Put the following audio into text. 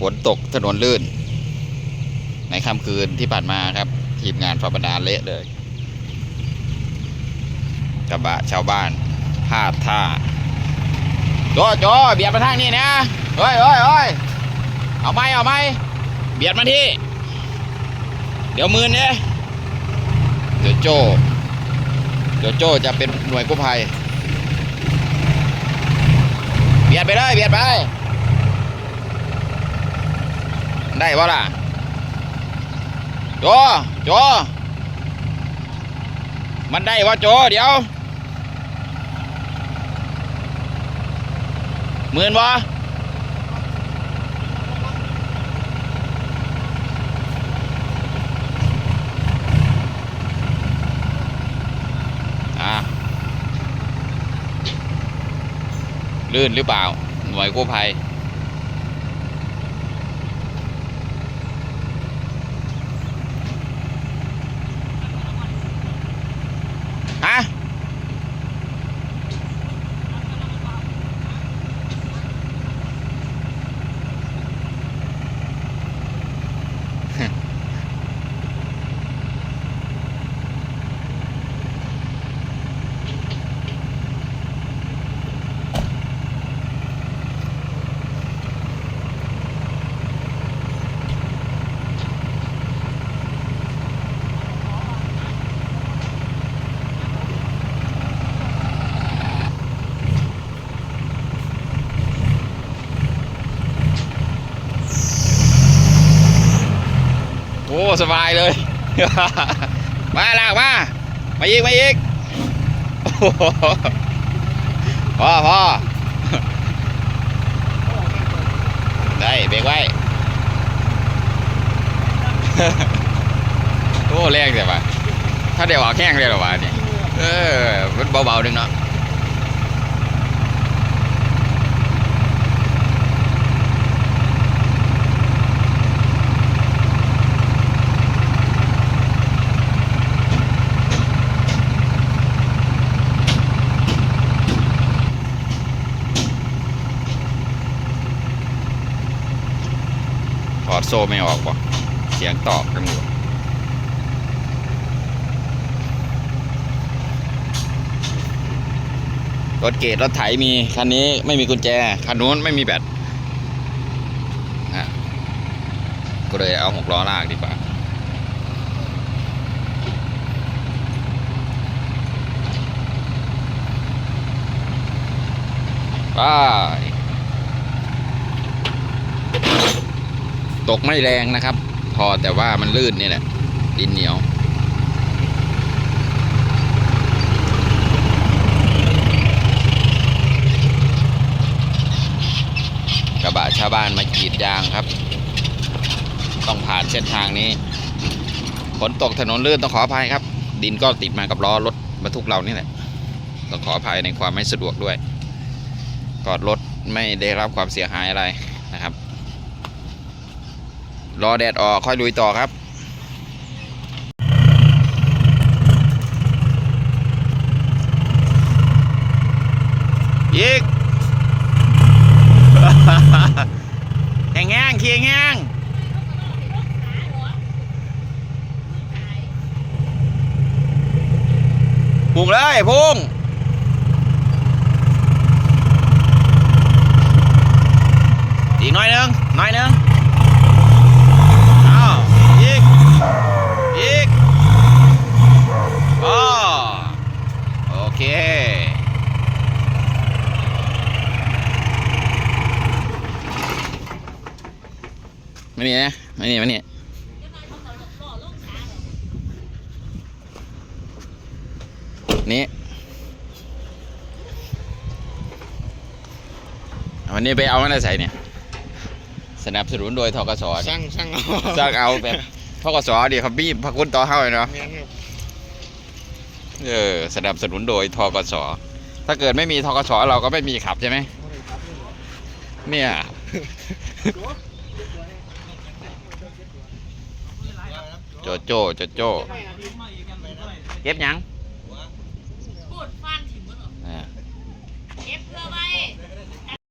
ฝนตกถนนลื่น ในค่ำคืนที่ผ่านมาครับ ทีมงานฟาบรรดาเละเลยกระบะชาวบ้านพลาดท่าโจโจเบียดมาทางนี้นะเฮ้ยเฮ้ยเฮ้ยเอาไหมเอาไหมเบียดมาที่ เดี๋ยวมือเนี่ยเดี๋ยวโจเดี๋ยวโจจะเป็นหน่วยกู้ภัยเบียดไปเลยเบียดไป ได้ปะล่ะโจโจมันได้วะโจเดี๋ยวหมื่นวะอะลื่นหรือเปล่า หน่วยกู้ภัย ฮะ โอ้ สบายเลย มาลากมา มาอีก มาอีกโอ้โหพอพอได้เบรกไว้ โอ้แรงแต่ว่า ถ้าเดี๋ยวออกแข้งเลยหรอวะเนี่ยเออมันเบาๆนึงเนาะ ถอดโซ่ไม่ออกว่ะเสียงตอกกันหมดรถเกตรถไถมีคันนี้ไม่มีกุญแจ คันนู้นไม่มีแบตนะก็เลยเอาหกล้อลากดีกว่า ไป ตกไม่แรงนะครับ พอแต่ว่ามันลื่นนี่แหละ ดินเหนียว กระบะชาวบ้านมากีดยางครับ ต้องผ่านเส้นทางนี้ฝนตกถนนลื่นต้องขออภัยครับ ดินก็ติดมากับล้อรถบรรทุกเรานี่แหละต้องขออภัยในความไม่สะดวกด้วยกอดรถไม่ได้รับความเสียหายอะไรนะครับ รอแดดออกค่อยลุยต่อครับอีกแห้งแห้งๆเคียงแห้งพุ่งเลยพุ่งอีกน้อยนึงน้อยนึง อ้าวอีก อีกอ๋อโอเค ไม่นี่นะไม่นี่ไม่นี่นี่วันนี้ไปเอาอะไรใส่เนี่ย สนับสนุนโดยทกสช่างช่างเอาจ้างเอาแบบทกสดีครับพี่พักคุณต่อเท่าเลยเนาะแม่นครับเออสนับสนุนโดยทกสถ้าเกิดไม่มีทกสเราก็ไม่มีขับใช่ไหมเนี่ย โจโจโจโจเก็บหยัง